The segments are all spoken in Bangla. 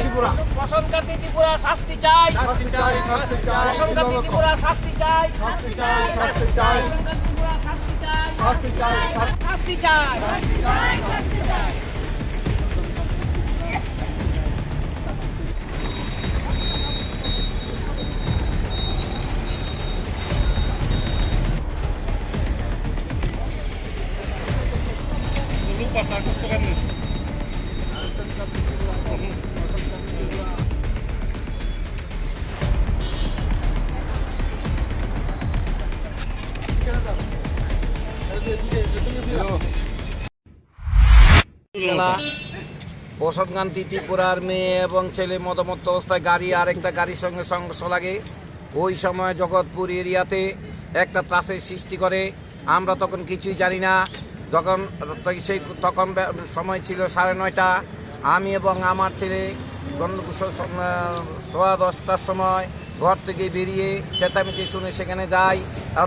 ত্রিপুরা বসন্তকান্তি ত্রিপুরা শাস্তি চাই। শাস্তি চাই শাস্তি চাই। বসন্তকান্তি ত্রিপুরা শাস্তি চাই শাস্তি চাই। শাস্তি চাই। শাস্তি চাই শাস্তি চাই। শাস্তি শাস্তি তিতিপুরার মেয়ে এবং ছেলে মতামত অবস্থায় গাড়ি আরেকটা গাড়ির সঙ্গে সংঘর্ষ লাগে। ওই সময় জগৎপুর এরিয়াতে একটা ত্রাসের সৃষ্টি করে। আমরা তখন কিছুই জানি না। যখন, সেই, তখন সময় ছিল সাড়ে নয়টা। আমি এবং আমার ছেলে সোয়া দশটার সময় ঘর থেকে বেরিয়ে চেঁচামেচি শুনে সেখানে যাই।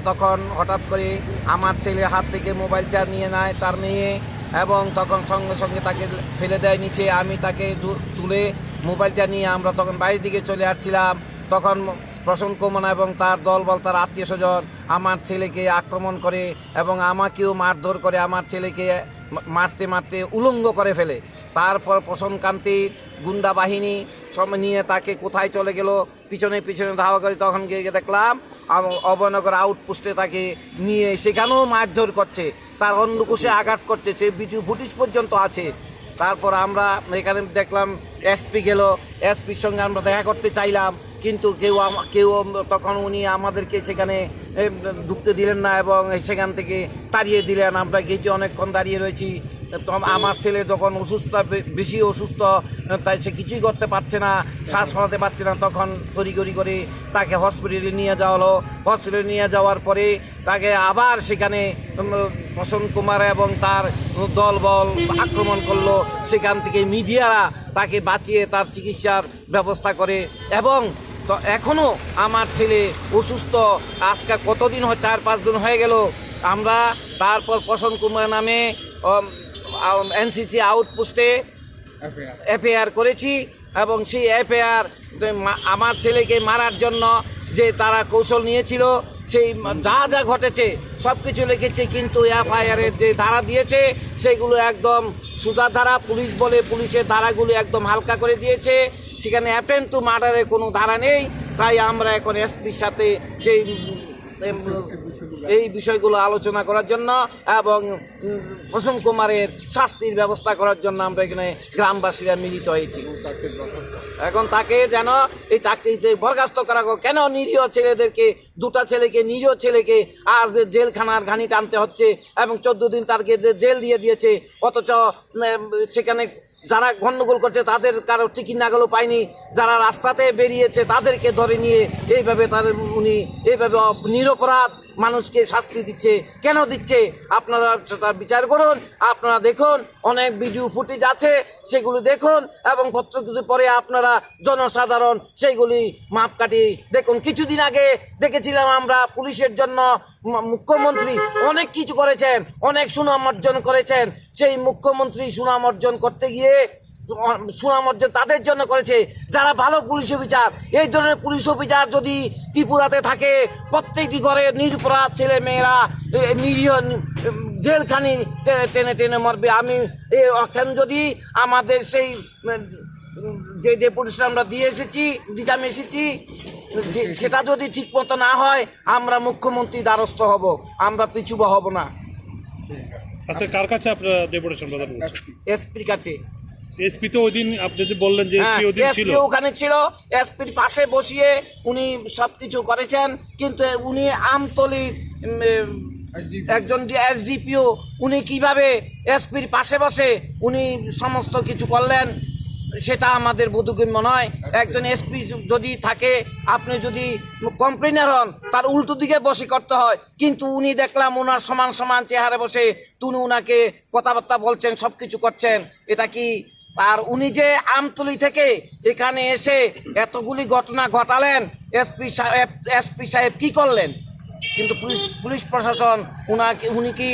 তখন হঠাৎ করে আমার ছেলে হাত থেকে মোবাইলটা নিয়ে নেয় তার মেয়ে এবং তখন সঙ্গে সঙ্গে তাকে ফেলে দেয় নিচে। আমি তাকে তুলে মোবাইলটা নিয়ে আমরা তখন বাড়ির দিকে চলে আসছিলাম। তখন প্রসন্ন কুমার এবং তার দলবল, তার আত্মীয় স্বজন আমার ছেলেকে আক্রমণ করে এবং আমাকেও মারধর করে। আমার ছেলেকে মারতে মারতে উলঙ্গ করে ফেলে। তারপর প্রসন্নকান্তির গুন্ডা বাহিনী সব নিয়ে তাকে কোথায় চলে গেল, পিছনে পিছনে ধাওয়া করে তখন গিয়ে দেখলাম অভয়নগর আউটপোস্টে তাকে নিয়ে সেখানেও মারধর করছে। তার অন্ডকুশে আঘাত করছে, সে ভিডিও ফুটেজ পর্যন্ত আছে। তারপর আমরা এখানে দেখলাম এসপি গেল। এসপির সঙ্গে আমরা দেখা করতে চাইলাম। কিন্তু কেউ কেউ তখন উনি আমাদেরকে সেখানে ঢুকতে দিলেন না এবং সেখান থেকে তাড়িয়ে দিলেন। আমরা গেছি অনেকক্ষণ দাঁড়িয়ে রয়েছি। আমার ছেলে যখন অসুস্থ বেশি অসুস্থ, তাই সে কিছুই করতে পারছে না, শ্বাস ফলাতে পারছে না। তখন তড়িগড়ি করে তাকে হসপিটালে নিয়ে যাওয়া হলো। হসপিটালে নিয়ে যাওয়ার পরে তাকে আবার সেখানে প্রসন্ন কুমার এবং তার দলবল আক্রমণ করল। সেখান থেকে মিডিয়ারা তাকে বাঁচিয়ে তার চিকিৎসার ব্যবস্থা করে এবং তো এখনও আমার ছেলে অসুস্থ। আজকে কতদিন হয়? চার, পাঁচ দিন হয়ে গেল। আমরা তারপর প্রসন্ন কুমার নামে এনসিসি আউটপোস্টে এফআইআর করেছি এবং সেই এফআইআর আমার ছেলেকে মারার জন্য যে তারা কৌশল নিয়েছিল, সেই যা যা ঘটেছে সব কিছু লিখেছে, কিন্তু এফআইআরের যে ধারা দিয়েছে, সেগুলো একদম সুদার ধারা। পুলিশ বলে পুলিশের ধারাগুলো একদম হালকা করে দিয়েছে। সেখানে অ্যাটেন্ড টু মার্ডারের কোনো ধারা নেই, তাই আমরা এখন এসপির সাথে সেই, এই বিষয়গুলো আলোচনা করার জন্য এবং প্রসন্ন কুমারের শাস্তির ব্যবস্থা করার জন্য আমরা এখানে গ্রামবাসীরা মিলিত হয়েছি এখন তাকে যেন এই চাকরিতে বরখাস্ত করা। কেন নিরীহ ছেলেদেরকে, দুটা ছেলেকে, নিরীহ ছেলেকে আজ জেলখানার ঘানি টানতে হচ্ছে এবং চোদ্দ দিন তারকে জেল দিয়ে দিয়েছে, অথচ সেখানে যারা গণ্ডগোল করছে, তাদের কারও টিকিট নাগালও পায়নি। যারা রাস্তাতে বেরিয়েছে, তাদেরকে ধরে নিয়ে এইভাবে তাদের উনি এইভাবে নিরপরাধ মানুষকে শাস্তি দিচ্ছে। কেন দিচ্ছে? আপনারা সেটা বিচার করুন। আপনারা দেখুন, অনেক ভিডিও ফুটেজ আছে, সেগুলি দেখুন এবং পত্রগুলি পরে আপনারা জনসাধারণ সেইগুলি মাপকাঠি দেখুন। কিছুদিন আগে দেখেছিলাম আমরা পুলিশের জন্য মুখ্যমন্ত্রী অনেক কিছু করেছেন, অনেক সুনাম অর্জন করেছেন। সেই মুখ্যমন্ত্রী সুনাম অর্জন করতে গিয়ে সুনাম অর্জন তাদের জন্য করেছে। যারা ভালো পুলিশ অফিসার এই ধরনের পুলিশ অফিসার যদি ত্রিপুরাতে থাকে প্রত্যেকটি ঘরে নিরপরাধ ছেলে মেয়েরা নিরীহ জেলখানি টেনে টেনে মরবে। আমি এখন যদি আমাদের সেই যে ডেপুটেশন আমরা দিয়ে এসেছি দিতে আমি এসেছি যে সেটা যদি ঠিক মতো না হয় আমরা মুখ্যমন্ত্রী দ্বারস্থ হব। আমরা পিছুব হব না। আচ্ছা কার কাছে আপনারা ডেপুটেশন প্রদান করছেন? এসপির কাছে। এসপি তো ওই দিন আপনি যে বললেন যে এসপি ওই দিন ছিল। এসপি ওখানে ছিল। এসপির পাশে বসিয়ে উনি সবকিছু করেছেন। কিন্তু উনি আমতলির উম, একজন এসডিপিও উনি কীভাবে এসপির পাশে বসে উনি সমস্ত কিছু করলেন সেটা আমাদের বোধগম্য নয়। একজন এসপি যদি থাকে আপনি যদি কমপ্লেনার হন তার উল্টো দিকে বসে করতে হয়। কিন্তু উনি দেখলাম ওনার সমান সমান চেহারা বসে তুমি উনাকে কথাবার্তা বলছেন সব কিছু করছেন। এটা কি আর উনি যে আমতলি থেকে এখানে এসে এতগুলি ঘটনা ঘটালেন, এসপি সাহেব এসপি সাহেব কি করলেন? কিন্তু পুলিশ পুলিশ প্রশাসন উনাকে, উনি কি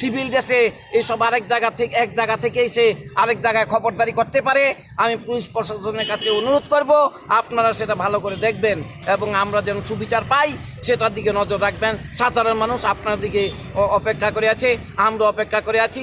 সিভিল ড্রেসে এইসব আরেক জায়গা থেকে, এক জায়গা থেকে এসে আরেক জায়গায় খবরদারি করতে পারে? আমি পুলিশ প্রশাসনের কাছে অনুরোধ করব, আপনারা সেটা ভালো করে দেখবেন এবং আমরা যেন সুবিচার পাই, সেটার দিকে নজর রাখবেন। সাধারণ মানুষ আপনার দিকে অপেক্ষা করে আছে, আমরা অপেক্ষা করে আছি।